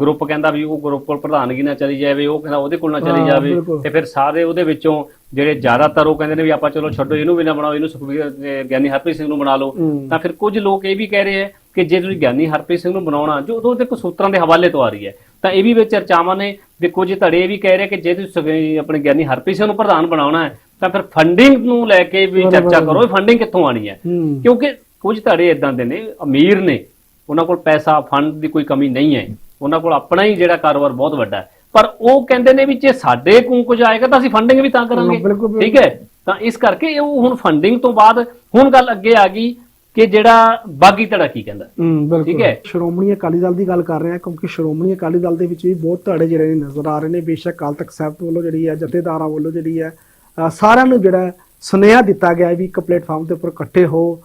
ਗਰੁੱਪ ਕਹਿੰਦਾ ਵੀ ਉਹ ਗਰੁੱਪ ਕੋਲ ਪ੍ਰਧਾਨਗੀ ਨਾ ਚਲੀ ਜਾਵੇ ਉਹ ਕਹਿੰਦਾ ਉਹਦੇ ਕੋਲ ਨਾ ਚਲੀ ਜਾਵੇ। ਤੇ ਫਿਰ ਸਾਰੇ ਉਹਦੇ ਵਿੱਚੋਂ ਜਿਹੜੇ ਜ਼ਿਆਦਾਤਰ ਉਹ ਕਹਿੰਦੇ ਨੇ ਵੀ ਆਪਾਂ ਚਲੋ ਛੱਡੋ ਇਹਨੂੰ ਵੀ ਨਾ ਬਣਾਓ ਇਹਨੂੰ ਸੁਖਬੀਰ ਅਹ, ਗਿਆਨੀ ਹਰਪ੍ਰੀਤ ਸਿੰਘ ਨੂੰ ਬਣਾ ਲਓ। ਤਾਂ ਫਿਰ ਕੁਝ ਲੋਕ ਇਹ ਵੀ ਕਹਿ ਰਹੇ ਹੈ ਕਿ ਜੇ ਤੁਸੀਂ ਗਿਆਨੀ ਹਰਪ੍ਰੀਤ ਸਿੰਘ ਨੂੰ ਬਣਾਉਣਾ ਜੋ ਉਹਦੇ ਕੋ ਸੂਤਰਾਂ ਦੇ ਹਵਾਲੇ ਤੋਂ ਆ ਰਹੀ ਹੈ ਤਾਂ ਇਹ ਵੀ ਵਿੱਚ ਚਰਚਾਵਾਂ ਨੇ। ਵੀ ਕੁਝ ਧੜੇ ਇਹ ਵੀ ਕਹਿ ਰਹੇ ਕਿ ਜੇ ਤੁਸੀਂ ਆਪਣੇ ਗਿਆਨੀ ਹਰਪ੍ਰੀਤ ਸਿੰਘ ਨੂੰ ਪ੍ਰਧਾਨ ਬਣਾਉਣਾ ਹੈ ਤਾਂ ਫਿਰ ਫੰਡਿੰਗ ਨੂੰ ਲੈ ਕੇ ਵੀ ਚਰਚਾ ਕਰੋ ਇਹ ਫੰਡਿੰਗ ਕਿੱਥੋਂ ਆਣੀ ਹੈ। ਕਿਉਂਕਿ ਕੁਝ ਧੜੇ ਇਦਾਂ ਦੇ ਨੇ ਅਮੀਰ ਨੇ ਉਹਨਾਂ ਕੋਲ ਪੈਸਾ ਫੰਡ ਦੀ ਕੋਈ ਕਮੀ ਨਹੀਂ ਹੈ। ਉਹਨਾਂ ਕੋਲ ਆਪਣਾ ਹੀ ਜਿਹੜਾ ਕਾਰੋਬਾਰ ਬਹੁਤ ਵੱਡਾ ਹੈ। ਪਰ ਉਹ ਕਹਿੰਦੇ ਨੇ ਵੀ ਜੇ ਸਾਡੇ ਕੋਲ ਕੁਝ ਆਏਗਾ ਤਾਂ ਅਸੀਂ ਫੰਡਿੰਗ ਵੀ ਤਾਂ ਕਰਾਂਗੇ। ਠੀਕ ਹੈ? ਤਾਂ ਇਸ ਕਰਕੇ ਉਹ ਹੁਣ ਫੰਡਿੰਗ ਤੋਂ ਬਾਅਦ ਹੁਣ ਗੱਲ ਅੱਗੇ ਆ ਗਈ ਕਿ ਜਿਹੜਾ ਬਾਗੀ ਧੜਾ ਕੀ ਕਹਿੰਦਾ। ਠੀਕ ਹੈ। ਸ਼੍ਰੋਮਣੀ ਅਕਾਲੀ ਦਲ ਦੀ ਗੱਲ ਕਰ ਰਹੇ ਹਾਂ ਕਿਉਂਕਿ ਸ਼੍ਰੋਮਣੀ ਅਕਾਲੀ ਦਲ ਦੇ ਵਿੱਚ ਵੀ ਬਹੁਤ ਧੜੇ ਜਿਹੜੇ ਨਜ਼ਰ ਆ ਰਹੇ ਨੇ। ਬੇਸ਼ੱਕ ਕਾਲ ਤੱਕ ਸਾਹਿਬ ਵੱਲੋਂ ਜਿਹੜੀ ਹੈ ਜਥੇਦਾਰਾਂ ਵੱਲੋਂ ਜਿਹੜੀ ਹੈ ਸਾਰਿਆਂ ਨੂੰ ਜਿਹੜਾ ਸੁਨੇਹਾ ਦਿੱਤਾ ਗਿਆ ਵੀ ਇੱਕ ਪਲੇਟਫਾਰਮ ਦੇ ਉੱਪਰ ਇਕੱਠੇ ਹੋ।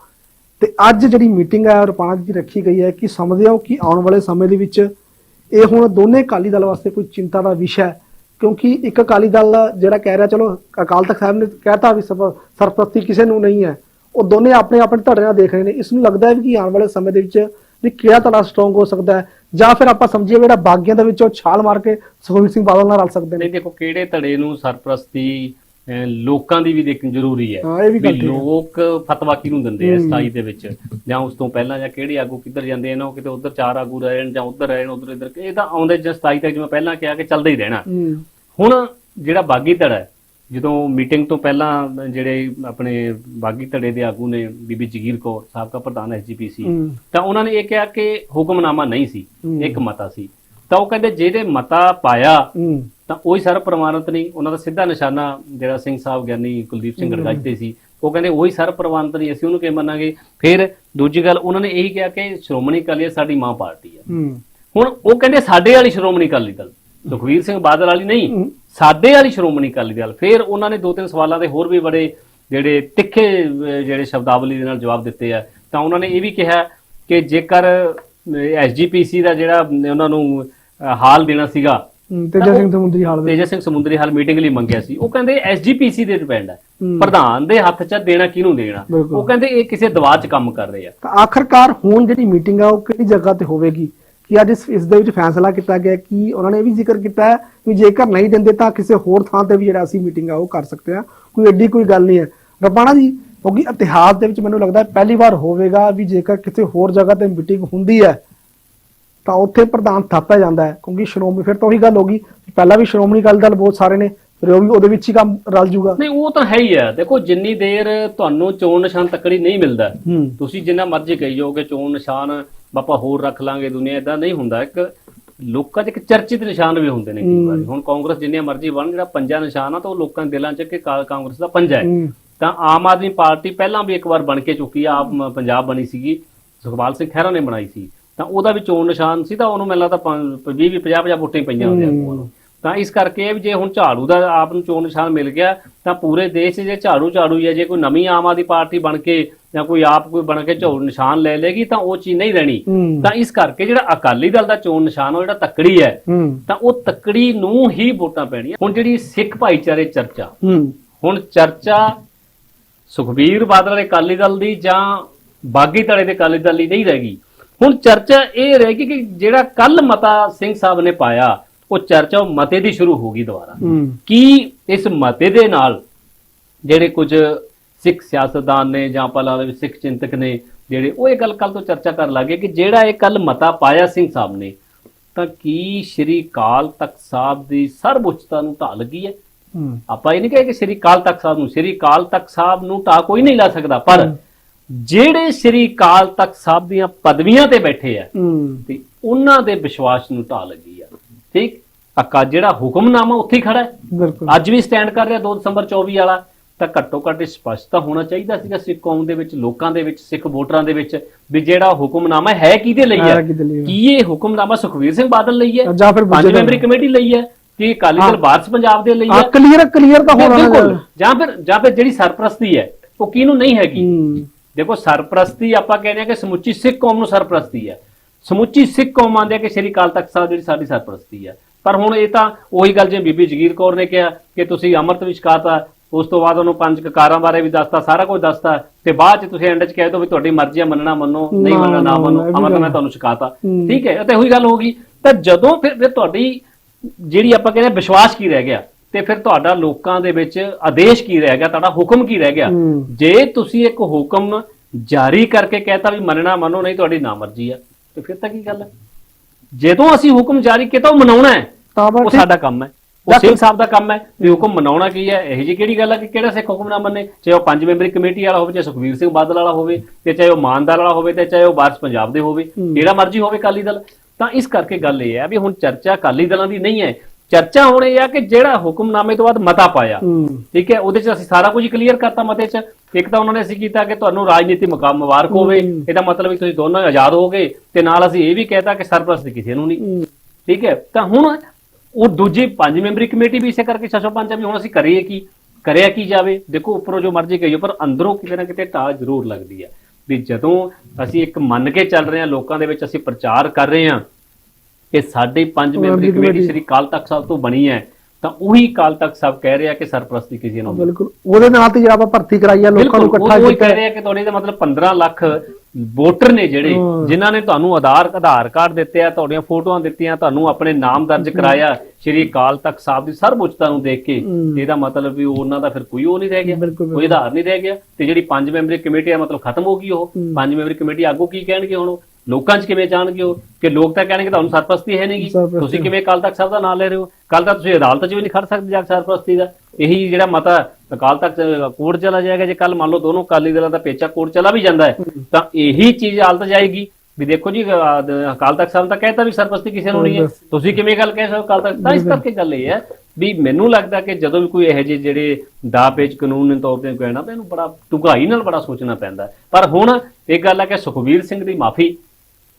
ਤੇ ਅੱਜ ਜਿਹੜੀ ਮੀਟਿੰਗ ਹੈ ਰੁਪਾਣਾ ਜੀ ਰੱਖੀ ਗਈ ਹੈ ਕਿ ਸਮਝਦੇ ਹੋ ਕਿ ਆਉਣ ਵਾਲੇ ਸਮੇਂ ਦੇ ਵਿੱਚ ਇਹ ਹੁਣ ਦੋਨੇ ਅਕਾਲੀ ਦਲ ਵਾਸਤੇ ਕੋਈ ਚਿੰਤਾ ਦਾ ਵਿਸ਼ਾ ਹੈ? ਕਿਉਂਕਿ ਇੱਕ ਅਕਾਲੀ ਦਲ ਜਿਹੜਾ ਕਹਿ ਰਿਹਾ, ਚਲੋ, ਅਕਾਲ ਤਖਤ ਸਾਹਿਬ ਨੇ ਕਹਿਤਾ ਵੀ ਸਰਪ- ਸਰਪ੍ਰਸਤੀ ਕਿਸੇ ਨੂੰ ਨਹੀਂ ਹੈ। ਉਹ ਦੋਨੇ ਆਪਣੇ ਆਪਣੇ ਧੜੇ ਨਾਲ ਦੇਖ ਰਹੇ ਨੇ। ਇਸ ਨੂੰ ਲੱਗਦਾ ਹੈ ਵੀ ਕਿ ਆਉਣ ਵਾਲੇ ਸਮੇਂ ਦੇ ਵਿੱਚ ਵੀ ਕਿਹੜਾ ਧੜਾ ਸਟਰੋਂਗ ਹੋ ਸਕਦਾ ਹੈ? ਜਾਂ ਫਿਰ ਆਪਾਂ ਸਮਝੀਏ ਜਿਹੜਾ ਬਾਗੀਆਂ ਦੇ ਵਿੱਚੋਂ ਛਾਲ ਮਾਰ ਕੇ ਸੁਖਬੀਰ ਸਿੰਘ ਬਾਦਲ ਨਾਲ ਰਲ ਸਕਦੇ ਨੇ। ਦੇਖੋ, ਕਿਹੜੇ ਧੜੇ ਨੂੰ ਸਰਪ੍ਰਸਤੀ ਲੋਕਾਂ ਦੀ ਵੀ ਦੇਖਣੀ ਜ਼ਰੂਰੀ ਹੈ ਹਾਂ, ਇਹ ਵੀ ਗੱਲ ਠੀਕ ਹੈ। ਲੋਕ ਫਤਵਾ ਕਿਹਨੂੰ ਦਿੰਦੇ ਆ ਹੂੰ। 27 ਦੇ ਵਿੱਚ ਜਾਂ ਉਸ ਤੋਂ ਪਹਿਲਾਂ ਜਾਂ ਕਿਹੜੇ ਆਗੂ ਕਿੱਧਰ ਜਾਂਦੇ ਨੇ ਉਹ ਕਿਤੇ ਉਧਰ ਚਾਰ ਆਗੂ ਰਹਿਣ ਜਾਂ ਉਧਰ ਰਹਿਣ ਉਧਰ ਇੱਧਰ ਇਹ ਤਾਂ ਆਉਂਦੇ ਜਾਂ 27 ਤੱਕ ਜਿਵੇਂ ਪਹਿਲਾਂ ਕਿਹਾ ਕਿ ਚੱਲਦਾ ਹੀ ਰਹਿਣਾ ਹੂੰ ਹੁਣ ਜਿਹੜਾ ਬਾਗੀ ਧੜਾ ਹੈ ਜਦੋਂ ਮੀਟਿੰਗ ਤੋਂ ਪਹਿਲਾਂ ਜਿਹੜੇ ਆਪਣੇ ਬਾਗੀ ਧੜੇ ਦੇ ਆਗੂ ਨੇ ਬੀਬੀ ਜਗੀਰ ਕੌਰ ਸਾਬਕਾ ਪ੍ਰਧਾਨ ਐਸਜੀਪੀਸੀ ਹੂੰ ਤਾਂ ਉਹਨਾਂ ਨੇ ਇਹ ਕਿਹਾ ਕਿ ਹੁਕਮਨਾਮਾ ਨਹੀਂ ਸੀ ਹੂੰ। ਇੱਕ ਮਤਾ ਸੀ ਤਾਂ ਉਹ ਕਹਿੰਦੇ ਜਿਹਦੇ ਮਤਾ ਪਾਇਆ ਹੂੰ ਤਾਂ ਉਹੀ ਸਰਬ ਪ੍ਰਮਾਣਿਤ ਨਹੀਂ ਉਹਨਾਂ ਦਾ ਸਿੱਧਾ ਨਿਸ਼ਾਨਾ ਜਿਹੜਾ ਸਿੰਘ ਸਾਹਿਬ ਗਿਆਨੀ ਕੁਲਦੀਪ ਸਿੰਘ ਗੜਗੱਜ ਤੇ ਸੀ। ਉਹ ਕਹਿੰਦੇ ਉਹੀ ਸਰਬ ਪ੍ਰਮਾਣਿਤ ਨਹੀਂ ਅਸੀਂ ਉਹਨੂੰ ਕਿਵੇਂ ਮੰਨਾਂਗੇ? ਫਿਰ ਦੂਜੀ ਗੱਲ ਉਹਨਾਂ ਨੇ ਇਹੀ ਕਿਹਾ ਕਿ ਸ਼੍ਰੋਮਣੀ ਅਕਾਲੀ ਸਾਡੀ ਮਾਂ ਪਾਰਟੀ ਹੈ ਹੂੰ। ਹੁਣ ਉਹ ਕਹਿੰਦੇ ਸਾਡੇ ਵਾਲੀ ਸ਼੍ਰੋਮਣੀ ਅਕਾਲੀ ਦਲ ਸੁਖਵੀਰ ਸਿੰਘ ਬਾਦਲ ਵਾਲੀ ਨਹੀਂ। ਸਾਡੇ ਵਾਲੀ ਸ਼੍ਰੋਮਣੀ ਅਕਾਲੀ ਦਲ। ਫਿਰ ਉਹਨਾਂ ਨੇ ਦੋ ਤਿੰਨ ਸਵਾਲਾਂ ਦੇ ਹੋਰ ਵੀ ਬੜੇ ਜਿਹੜੇ ਤਿੱਖੇ ਜਿਹੜੇ ਸ਼ਬਦਾਵਲੀ ਦੇ ਨਾਲ ਜਵਾਬ ਦਿੱਤੇ ਆ। ਤਾਂ ਉਹਨਾਂ ਨੇ ਇਹ ਵੀ ਕਿਹਾ ਕਿ ਜੇਕਰ ਐਸਜੀਪੀਸੀ ਦਾ ਜਿਹੜਾ ਉਹਨਾਂ ਨੂੰ ਹਾਲ ਦੇਣਾ ਸੀਗਾ ਤੇਜਾ ਸਿੰਘ ਸਮੁੰਦਰੀ ਹਾਲ ਤੇਜਾ ਸਿੰਘ ਸਮੁੰਦਰੀ ਹਾਲ ਮੀਟਿੰਗ ਲਈ ਮੰਗਿਆ ਸੀ। ਉਹ ਕਹਿੰਦੇ ਐਸਜੀਪੀਸੀ ਦੇ ਡਿਪੈਂਡ ਹੈ। ਪ੍ਰਧਾਨ ਦੇ ਹੱਥ 'ਚ ਦੇਣਾ ਕਿਹਨੂੰ ਦੇਣਾ। ਉਹ ਕਹਿੰਦੇ ਇਹ ਕਿਸੇ ਦਬਾਅ 'ਚ ਕੰਮ ਕਰ ਰਹੇ ਆ। ਤਾਂ ਆਖਰਕਾਰ ਹੁਣ ਜਿਹੜੀ ਮੀਟਿੰਗ ਆ ਉਹ ਕਿਹੜੀ ਜਗ੍ਹਾ ਤੇ ਹੋਵੇਗੀ? ਕਿ ਅੱਜ ਇਸ ਇਸ ਦੇ ਵਿੱਚ ਫੈਸਲਾ ਕੀਤਾ ਗਿਆ ਕਿ ਉਹਨਾਂ ਨੇ ਇਹ ਵੀ ਜ਼ਿਕਰ ਕੀਤਾ ਹੈ ਕਿ ਜੇਕਰ ਨਹੀਂ ਦਿੰਦੇ ਤਾਂ ਕਿਸੇ ਹੋਰ ਥਾਂ ਤੇ ਵੀ ਜਿਹੜਾ ਅਸੀਂ ਮੀਟਿੰਗ ਆ ਉਹ ਕਰ ਸਕਦੇ ਆ। ਕੋਈ ਐਡੀ ਕੋਈ ਗੱਲ ਨਹੀਂ ਹੈ। ਰਪਾਣਾ ਜੀ ਕਿਉਂਕਿ ਇਤਿਹਾਸ ਦੇ ਵਿੱਚ ਮੈਨੂੰ ਲੱਗਦਾ ਪਹਿਲੀ ਵਾਰ ਹੋਵੇਗਾ ਵੀ ਜੇਕਰ ਕਿਸੇ ਹੋਰ ਜਗ੍ਹਾ ਤੇ ਮੀਟਿੰਗ ਹੁੰਦੀ ਹੈ ਤਾਂ ਉੱਥੇ ਪ੍ਰਧਾਨ ਥਾਪਿਆ ਜਾਂਦਾ ਹੈ ਕਿਉਂਕਿ ਸ਼੍ਰੋਮਣੀ ਫਿਰ ਤਾਂ ਉਹੀ ਗੱਲ ਹੋਗੀ ਪਹਿਲਾਂ ਵੀ ਸ਼੍ਰੋਮਣੀ ਅਕਾਲੀ ਦਲ ਬਹੁਤ ਸਾਰੇ ਨੇ ਫਿਰ ਉਹ ਵੀ ਉਹਦੇ ਵਿੱਚ ਹੀ ਕੰਮ ਰਲ ਜੂਗਾ। ਨਹੀਂ ਉਹ ਤਾਂ ਹੈ ਹੀ ਆ ਦੇਖੋ ਜਿੰਨੀ ਦੇਰ ਤੁਹਾਨੂੰ ਚੋਣ ਨਿਸ਼ਾਨ ਤੱਕੜੀ ਨਹੀਂ ਮਿਲਦਾ ਹੂੰ। ਤੁਸੀਂ ਜਿੰਨਾ ਮਰਜ਼ੀ ਕਹੀ ਜਾਓ ਕਿ ਚੋਣ ਨਿਸ਼ਾਨ ਬਾਪਾ ਹੋਰ ਰੱਖ ਲਾਂਗੇ ਦੁਨੀਆ ਇਦਾਂ ਨਹੀਂ ਹੁੰਦਾ। ਇੱਕ ਲੋਕਾਂ 'ਚ ਇੱਕ ਚਰਚਿਤ ਨਿਸ਼ਾਨ ਵੀ ਹੁੰਦੇ ਨੇ ਕਈ ਹੂੰ। ਵਾਰੀ। ਹੁਣ ਕਾਂਗਰਸ ਜਿੰਨੇ ਮਰਜ਼ੀ ਬਣ ਜਿਹੜਾ ਪੰਜਾ ਨਿਸ਼ਾਨ ਆ ਤਾਂ ਉਹ ਲੋਕਾਂ ਦੇ ਦਿਲਾਂ 'ਚ ਕਿ ਕਾ- ਕਾਂਗਰਸ ਦਾ ਪੰਜਾ ਹੈ। ਹੂੰ। ਤਾਂ ਆਮ ਆਦਮੀ ਪਾਰਟੀ ਪਹਿਲਾਂ ਵੀ ਇੱਕ ਵਾਰ ਬਣ ਕੇ ਚੁੱਕੀ ਆ ਆਪ ਪੰਜਾਬ ਬਣੀ ਸੀਗੀ ਸੁਖਪਾਲ ਸਿੰਘ ਖਹਿਰਾ ਨੇ ਬਣਾਈ ਸੀ। ਤਾਂ ਉਹਦਾ ਵੀ ਚੋਣ ਨਿਸ਼ਾਨ ਸੀ ਤਾਂ ਉਹਨੂੰ ਮੈਨੂੰ ਲੱਗਦਾ 20 20 50 50 ਵੋਟਾਂ ਹੀ ਪਈਆਂ ਉਹਦੇ ਹੂੰ। ਆਗੂਆਂ ਨੂੰ ਤਾਂ ਇਸ ਕਰਕੇ ਇਹ ਵੀ ਜੇ ਹੁਣ ਝਾੜੂ ਦਾ ਆਪ ਨੂੰ ਚੋਣ ਨਿਸ਼ਾਨ ਮਿਲ ਗਿਆ ਤਾਂ ਪੂਰੇ ਦੇਸ਼ 'ਚ ਜੇ ਝਾੜੂ ਝਾੜੂ ਹੀ ਹੈ ਜੇ ਕੋਈ ਨਵੀਂ ਆਮ ਆਦਮੀ ਪਾਰਟੀ ਬਣ ਕੇ ਜਾਂ ਕੋਈ ਆਪ ਕੋਈ ਬਣ ਕੇ ਝੋਲ ਨਿਸ਼ਾਨ ਲੈ ਲੇਗੀ ਤਾਂ ਉਹ ਚੀਜ਼ ਨਹੀਂ ਰਹਿਣੀ। ਤਾਂ ਇਸ ਕਰਕੇ ਜਿਹੜਾ ਅਕਾਲੀ ਦਲ ਦਾ ਚੋਣ ਨਿਸ਼ਾਨ ਉਹ ਜਿਹੜਾ ਤੱਕੜੀ ਹੈ ਤਾਂ ਉਹ ਤੱਕੜੀ ਨੂੰ ਹੀ ਵੋਟਾਂ ਪੈਣੀਆਂ। ਹੁਣ ਜਿਹੜੀ ਸਿੱਖ ਭਾਈਚਾਰੇ ਚਰਚਾ ਹੁਣ ਚਰਚਾ ਸੁਖਬੀਰ ਬਾਦਲ ਵਾਲੇ ਅਕਾਲੀ ਦਲ ਦੀ ਜਾਂ ਬਾਗੀ ਧੜੇ ਦੇ ਅਕਾਲੀ ਦਲ ਦੀ ਨਹੀਂ ਰਹਿ ਗਈ। ਹੁਣ ਚਰਚਾ ਇਹ ਰਹਿ ਗਈ ਕਿ ਜਿਹੜਾ ਕੱਲ ਮਤਾ ਸਿੰਘ ਸਾਹਿਬ ਨੇ ਪਾਇਆ ਉਹ ਚਰਚਾ ਉਹ ਮਤੇ ਦੀ ਸ਼ੁਰੂ ਹੋ ਗਈ ਦੁਬਾਰਾ। ਕੀ ਇਸ ਮਤੇ ਦੇ ਨਾਲ ਜਿਹੜੇ ਕੁਝ ਸਿੱਖ ਸਿਆਸਤਦਾਨ ਨੇ ਜਾਂ ਆਪਾਂ ਲਾ ਲਓ ਵੀ ਸਿੱਖ ਚਿੰਤਕ ਨੇ ਜਿਹੜੇ ਉਹ ਇਹ ਗੱਲ ਕੱਲ ਤੋਂ ਚਰਚਾ ਕਰਨ ਲੱਗੇ ਕਿ ਜਿਹੜਾ ਇਹ ਕੱਲ ਮਤਾ ਪਾਇਆ ਸਿੰਘ ਸਾਹਿਬ ਨੇ ਤਾਂ ਕੀ ਸ਼੍ਰੀ ਕਾਲ ਤਖਤ ਸਾਹਿਬ ਦੀ ਸਰਵਉੱਚਤਾ ਨੂੰ ਢਾਹ ਲੱਗੀ ਹੈ? ਆਪਾਂ ਇਹ ਨਹੀਂ ਕਹੇ ਕਿ ਸ਼੍ਰੀ ਕਾਲ ਤਖਤ ਸਾਹਿਬ ਨੂੰ ਸ਼੍ਰੀ ਕਾਲ ਤਖਤ ਸਾਹਿਬ ਨੂੰ ਢਾਹ ਕੋਈ ਨਹੀਂ ਲਾ ਸਕਦਾ ਪਰ ਜਿਹੜੇ ਸ਼੍ਰੀ ਕਾਲ ਤਖਤ ਸਾਹਿਬ ਦੀਆਂ ਪਦਵੀਆਂ ਤੇ ਬੈਠੇ ਆ ਤੇ ਉਹਨਾਂ ਦੇ ਵਿਸ਼ਵਾਸ ਨੂੰ ਢਾਹ ਲੱਗੀ ਆ। ਠੀਕ? ਅਕਾ ਜਿਹੜਾ ਹੁਕਮਨਾਮਾ ਉੱਥੇ ਹੀ ਖੜਾ ਹੈ। ਅੱਜ ਵੀ ਸਟੈਂਡ ਕਰ ਰਿਹਾ 2 ਦਸੰਬਰ 24 ਵਾਲਾ। ਤਾਂ ਘੱਟੋ ਘੱਟ ਸਪਸ਼ਟਤਾ ਹੋਣਾ ਚਾਹੀਦਾ ਸੀਗਾ ਸਿੱਖ ਕੌਮ ਦੇ ਵਿੱਚ ਲੋਕਾਂ ਦੇ ਵਿੱਚ ਸਿੱਖ ਵੋਟਰਾਂ ਦੇ ਵਿੱਚ ਵੀ ਜਿਹੜਾ ਹੁਕਮਨਾਮਾ ਹੈ ਕਿਹਦੇ ਲਈ ਹੈ? ਕੀ ਇਹ ਹੁਕਮਨਾਮਾ ਸੁਖਵੀਰ ਸਿੰਘ ਬਾਦਲ ਲਈ ਹੈ? ਜਾਂ ਫਿਰ ਪੰਜ ਮੈਂਬਰੀ ਕਮੇਟੀ ਲਈ ਹੈ? ਕਿ ਅਕਾਲੀ ਦਲ। ਵਾਰਸ ਪੰਜਾਬ ਦੇ ਲਈ ਹੈ? ਕਲੀਅਰ ਕਲੀਅਰ ਤਾਂ ਹੋਣਾ ਬਿਲਕੁਲ। ਜਾਂ ਫਿਰ ਜਾਂ ਫਿਰ ਜਿਹੜੀ ਸਰਪ੍ਰਸਤੀ ਹੈ ਉਹ ਕਿਹਨੂੰ ਨਹੀਂ ਹੈਗੀ? ਦੇਖੋ ਸਰਪ੍ਰਸਤੀ ਆਪਾਂ ਕਹਿੰਦੇ ਆ ਕਿ ਸਮੁੱਚੀ ਸਿੱਖ ਕੌਮ ਨੂੰ ਸਰਪ੍ਰਸਤੀ ਹੈ ਸਮੁੱਚੀ ਸਿੱਖ ਕੌਮ ਆਂਦੇ ਆ ਕਿ ਸ਼੍ਰੀ ਕਾਲ ਤਖਤ ਸਾਹਿਬ ਜਿਹੜੀ ਸਾਡੀ ਸਰਪ੍ਰਸਤੀ ਹੈ ਪਰ ਹੁਣ ਇਹ ਤਾਂ ਉਹੀ ਗੱਲ ਜਿਵੇਂ ਬੀਬੀ ਜਗੀਰ ਕੌਰ ਨੇ ਕਿਹਾ ਕਿ ਤੁਸੀਂ ਅੰਮ੍ਰਿਤ ਵੀ ਛਕਾਤਾ ਉਸ ਤੋਂ ਬਾਅਦ ਉਹਨੂੰ ਪੰਜ ਕਕਾਰਾਂ ਬਾਰੇ ਵੀ ਦੱਸਤਾ ਸਾਰਾ ਕੁਝ ਦੱਸਤਾ ਤੇ ਬਾਅਦ ਚ ਤੁਸੀਂ ਐਂਡ ਚ ਕਹਿ ਦੋ ਵੀ ਤੁਹਾਡੀ ਮਰਜ਼ੀ ਆ ਮੰਨਣਾ ਮੰਨੋ ਨਹੀਂ ਮੰਨਣਾ ਨਾ ਮੰਨੋ ਅਮਰ ਮੈਂ ਤੁਹਾਨੂੰ ਛਕਾਤਾ ਹੂੰ। ਠੀਕ ਹੈ ਤੇ ਉਹੀ ਗੱਲ ਹੋ ਗਈ। ਤਾਂ ਜਦੋਂ ਫਿਰ ਤੁਹਾਡੀ ਜਿਹੜੀ ਆਪਾਂ ਕਹਿੰਦੇ ਵਿਸ਼ਵਾਸ ਕੀ ਰਹਿ ਗਿਆ? ਤੇ ਫਿਰ ਤੁਹਾਡਾ ਲੋਕਾਂ ਦੇ ਵਿੱਚ ਆਦੇਸ਼ ਕੀ ਰਹਿ ਗਿਆ? ਤੁਹਾਡਾ ਹੁਕਮ ਕੀ ਰਹਿ ਗਿਆ। ਜੇ ਤੁਸੀਂ ਇੱਕ ਹੁਕਮ ਜਾਰੀ ਕਰਕੇ ਕਹਿਤਾ ਵੀ ਮੰਨਣਾ ਮੰਨੋ ਨਹੀਂ ਤੁਹਾਡੀ ਨਾ ਮਰਜ਼ੀ ਆ। ਤੇ ਫਿਰ ਤਾਂ ਕੀ ਗੱਲ ਹੈ? ਜਦੋਂ ਅਸੀਂ ਹੁਕਮ ਜਾਰੀ ਕੀਤਾ ਉਹ ਮਨਾਉਣਾ ਹੈ। ਉਹ। ਸਾਡਾ ਕੰਮ ਹੈ। ਉਹ ਸਿੰਘ ਸਾਹਿਬ ਦਾ ਕੰਮ ਹੈ ਵੀ ਹੁਕਮ ਮਨਾਉਣਾ ਕੀ ਹੈ? ਇਹੋ ਜੀ ਕਿਹੜੀ ਗੱਲ ਹੈ ਕਿ ਕਿਹੜਾ ਸਿੱਖ ਹੁਕਮ ਨਾ ਮੰਨੇ? ਚਾਹੇ ਉਹ ਪੰਜ ਮੈਂਬਰੀ ਕਮੇਟੀ ਵਾਲਾ ਹੋਵੇ ਚਾਹੇ ਸੁਖਵੀਰ ਸਿੰਘ ਬਾਦਲ ਵਾਲਾ ਹੋਵੇ ਤੇ ਚਾਹੇ ਉਹ ਮਾਨਦਾਰ ਵਾਲਾ ਹੋਵੇ ਤੇ ਚਾਹੇ ਉਹ ਵਾਰਸ ਪੰਜਾਬ ਦੇ ਹੋਵੇ। ਜਿਹੜਾ ਮਰਜ਼ੀ ਹੋਵੇ ਅਕਾਲੀ ਦਲ। ਤਾਂ ਇਸ ਕਰਕੇ ਗੱਲ ਇਹ ਹੈ ਵੀ ਹੁਣ ਚਰਚਾ ਅਕਾਲੀ ਦਲਾਂ ਦੀ ਨਹੀਂ ਹੈ। ਚਰਚਾ ਹੁਣ ਹੈ ਕਿ ਜਿਹੜਾ ਹੁਕਮਨਾਮੇ ਤੋਂ ਬਾਅਦ ਮਤਾ ਪਾਇਆ। ਹੂੰ। ਠੀਕ ਹੈ? ਉਹਦੇ ਚ ਅਸੀਂ ਸਾਰਾ ਕੁਝ ਕਲੀਅਰ ਕਰਤਾ ਮਤੇ ਚ। ਇੱਕ ਤਾਂ ਉਹਨਾਂ ਨੇ ਅਸੀਂ ਕੀਤਾ ਕਿ ਤੁਹਾਨੂੰ ਰਾਜਨੀਤੀ ਮੁਕਾਮ ਮੁਬਾਰਕ ਹੋਵੇ। ਇਹਦਾ ਮਤਲਬ ਵੀ ਤੁਸੀਂ ਦੋਨੋਂ ਆਜ਼ਾਦ ਹੋਗੇ ਤੇ ਨਾਲ ਅਸੀਂ ਇਹ ਵੀ ਕਹਿਤਾ ਕਿ ਸਰਪ੍ਰਸਤ ਕਿਸੇ ਨੂੰ ਨਹੀਂ। ਹੂੰ। ਠੀਕ ਹੈ? ਤਾਂ ਹੁਣ ਉਹ ਦੂਜੀ ਪੰਜ ਮੈਂਬਰੀ ਕਮੇਟੀ ਵੀ ਇਸੇ ਕਰਕੇ 605 ਵੀ ਹੁਣ ਅਸੀਂ ਕਰੀਏ ਕੀ? ਕਰਿਆ ਕੀ ਜਾਵੇ? ਦੇਖੋ ਉੱਪਰੋਂ ਜੋ ਮਰਜ਼ੀ ਕਹੀਓ ਪਰ ਅੰਦਰੋਂ ਕਿਤੇ ਨਾ ਕਿਤੇ ਢਾਹ ਜ਼ਰੂਰ ਲੱਗਦੀ ਹੈ ਵੀ ਜਦੋਂ ਅਸੀਂ ਇੱਕ ਮੰਨ ਕੇ ਚੱਲ ਰਹੇ ਹਾਂ ਲੋਕਾਂ ਦੇ ਵਿੱਚ ਅਸੀਂ ਪ੍ਰਚਾਰ ਕਰ ਰਹੇ ਹਾਂ ਕਿ ਸਾਡੀ ਪੰਜ ਮੈਂਬਰੀ ਕਮੇਟੀ ਸ੍ਰੀ ਕਾਲ ਤਖਤ ਸਾਹਿਬ ਤੋਂ ਬਣੀ ਹੈ ਤਾਂ ਉਹੀ ਕਾਲ ਤਖਤ ਸਾਹਿਬ ਕਹਿ ਰਿਹਾ ਕਿ ਸਰਪ੍ਰਸਤੀ ਕਿਸੇ ਨੂੰ ਬਿਲਕੁਲ। ਉਹਦੇ ਨਾਲ ਤੇ ਜਿਹੜਾ ਆਪਾਂ ਭਰਤੀ ਕਰਾਈ ਆ ਲੋਕਾਂ ਨੂੰ ਇਕੱਠਾ ਉਹ ਉਹੀ ਕੀਤਾ ਕਹਿ ਰਿਹਾ ਕਿ ਤੁਹਾਡੇ ਦਾ ਮਤਲਬ 15 ਲੱਖ ਵੋਟਰ ਨੇ ਜਿਹੜੇ। ਜਿਨ੍ਹਾਂ ਨੇ ਤੁਹਾਨੂੰ ਆਧਾਰ ਆਧਾਰ ਕਾਰਡ ਦਿੱਤੇ ਆ ਤੁਹਾਡੀਆਂ ਫੋਟੋਆਂ ਦਿੱਤੀਆਂ ਤੁਹਾਨੂੰ ਆਪਣੇ ਨਾਮ ਦਰਜ ਕਰਾਇਆ ਸ਼੍ਰੀ ਅਕਾਲ ਤਖਤ ਸਾਹਿਬ ਦੀ ਸਰਵਉੱਚਤਾ ਨੂੰ ਦੇਖ ਕੇ। ਇਹਦਾ ਮਤਲਬ ਵੀ ਉਹਨਾਂ ਦਾ ਫਿਰ ਕੋਈ ਉਹ ਨਹੀਂ ਰਹਿ ਗਿਆ। ਕੋਈ ਆਧਾਰ ਨਹੀਂ ਰਹਿ ਗਿਆ। ਤੇ ਜਿਹੜੀ ਪੰਜ ਮੈਂਬਰੀ ਕਮੇਟੀ ਆ ਮਤਲਬ ਖਤਮ ਹੋ ਗਈ ਉਹ। ਪੰਜ ਮੈਂਬਰੀ ਕਮੇਟੀ ਆਗੂ ਕੀ ਕਹਿਣਗੇ ਹੁਣ? ਲੋਕਾਂ 'ਚ ਕਿਵੇਂ ਜਾਣਗੇ ਉਹ? ਕਿ ਲੋਕ ਤਾਂ ਕਹਿਣਗੇ ਤੁਹਾਨੂੰ ਸਰਪ੍ਰਸਤੀ ਹੈ ਨਹੀਂਗੀ। ਸਰਪ੍ਰਸਤੀ। ਤੁਸੀਂ ਕਿਵੇਂ ਅਕਾਲ ਤਖਤ ਸਾਹਿਬ ਦਾ ਨਾਮ ਲੈ ਰਹੇ ਹੋ? ਕੱਲ ਤਾਂ ਤੁਸੀਂ ਅਦਾਲਤ 'ਚ ਵੀ ਨਹੀਂ ਖੜ ਸਕਦੇ ਜਾ ਸਰਪ੍ਰਸਤੀ ਦਾ। ਇਹੀ ਜਿਹੜਾ ਮਤਾ ਅਕਾਲ ਤਖਤ ਕੋਰਟ ਚਲਾ ਜਾਏਗਾ ਜੇ ਕੱਲ ਮੰਨ ਲਓ ਦੋਨੋਂ ਅਕਾਲੀ ਦਲਾਂ ਦਾ ਪੇਚਾ ਕੋਰਟ ਚਲਾ ਵੀ ਜਾਂਦਾ ਹੈ ਤਾਂ ਇਹੀ ਚੀਜ਼ ਹਾਲਤ ਜਾਏਗੀ। ਵੀ ਦੇਖੋ ਜੀ ਅਕਾਲ ਤਖਤ ਸਾਹਿਬ ਤਾਂ ਕਹਿਤਾ ਵੀ ਸਰਪ੍ਰਸਤੀ ਕਿਸੇ ਨੂੰ ਨਹੀਂ ਹੈ। ਤੁਸੀਂ ਕਿਵੇਂ ਗੱਲ ਕਹਿ ਸਕਦੇ ਹੋ ਅਕਾਲ ਤਖਤ? ਤਾਂ ਇਸ ਕਰਕੇ ਗੱਲ ਇਹ ਹੈ ਵੀ ਮੈਨੂੰ ਲੱਗਦਾ ਕਿ ਜਦੋਂ ਵੀ ਕੋਈ ਇਹੋ ਜਿਹੇ ਜਿਹੜੇ ਦਾ ਪੇਚ ਕਾਨੂੰਨ ਦੇ ਤੌਰ ਤੇ ਕਹਿਣਾ ਤਾਂ ਇਹਨੂੰ ਬੜਾ ਡੂੰਘਾਈ ਨਾਲ ਬੜਾ ਸੋਚਣਾ ਪੈਂਦਾ। ਪਰ ਹੁਣ ਇਹ ਗੱਲ ਹੈ ਕਿ ਸੁਖਵੀਰ ਸਿੰਘ ਦੀ ਮਾਫੀ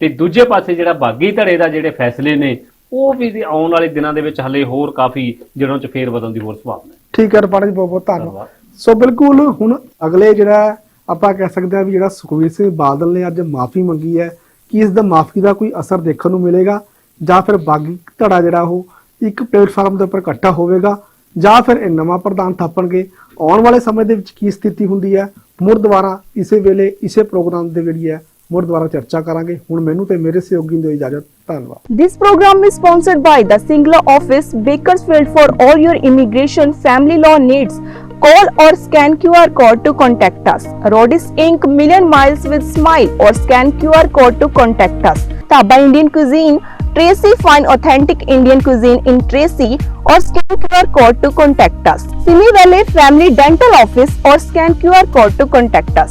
ਤੇ ਦੂਜੇ ਪਾਸੇ ਜਿਹੜਾ ਬਾਗੀ ਧੜੇ ਦਾ ਜਿਹੜੇ ਫੈਸਲੇ ਨੇ ਉਹ ਵੀ ਦੀ ਆਉਣ ਵਾਲੇ ਦਿਨਾਂ ਦੇ ਵਿੱਚ ਹਲੇ ਹੋਰ ਕਾਫੀ ਜਿਹੜੋਂ ਚ ਫੇਰ ਬਦਲਣ ਦੀ ਹੋਰ ਸੰਭਾਵਨਾ ਹੈ। ਠੀਕ ਹੈ ਰਪਾਣਾ ਜੀ ਬਹੁਤ ਬਹੁਤ ਧੰਨਵਾਦ। ਸੋ ਬਿਲਕੁਲ ਹੁਣ ਅਗਲੇ ਜਿਹੜਾ ਆਪਾਂ ਕਹਿ ਸਕਦੇ ਹਾਂ ਵੀ ਜਿਹੜਾ ਸੁਖਵੀਰ ਸਿੰਘ ਬਾਦਲ ਨੇ ਅੱਜ ਮਾਫੀ ਮੰਗੀ ਹੈ ਕੀ ਇਸ ਦਾ ਮਾਫੀ ਦਾ ਕੋਈ ਅਸਰ ਦੇਖਣ ਨੂੰ ਮਿਲੇਗਾ? ਜਾਂ ਫਿਰ ਬਾਗੀ ਧੜਾ ਜਿਹੜਾ ਉਹ ਇੱਕ ਪਲੇਟਫਾਰਮ ਦੇ ਉੱਪਰ ਇਕੱਠਾ ਹੋਵੇਗਾ? ਜਾਂ ਫਿਰ ਇਹ ਨਵਾਂ ਪ੍ਰਧਾਨ ਥਾਪਣਗੇ? ਆਉਣ ਵਾਲੇ ਸਮੇਂ ਦੇ ਵਿੱਚ ਕੀ ਸਥਿਤੀ ਹੁੰਦੀ ਹੈ? ਮੁੜ ਦੁਬਾਰਾ ਇਸੇ ਵੇਲੇ ਇਸੇ ਪ੍ਰੋਗਰਾਮ ਦੇ ਜਿਹੜੀ ਹੈ ਮੁੜ ਦੁਬਾਰਾ ਚਰਚਾ ਕਰਾਂਗੇ ਹੁਣ ਮੈਨੂੰ ਤੇ ਮੇਰੇ ਸਹਿਯੋਗੀ ਨੂੰ ਦਿਓ ਇਜਾਜ਼ਤ ਧੰਨਵਾਦ This program is sponsored by the Singla office, Bakersfield for all your immigration family law needs. Call or scan QR code to contact us. Rodis Inc. Million Miles with Smile or scan QR code to contact us. Taba Indian Cuisine, Tracy Fine Authentic Indian Cuisine in Tracy or scan QR code to contact us. Simi Valley Family Dental Office or scan QR code to contact us.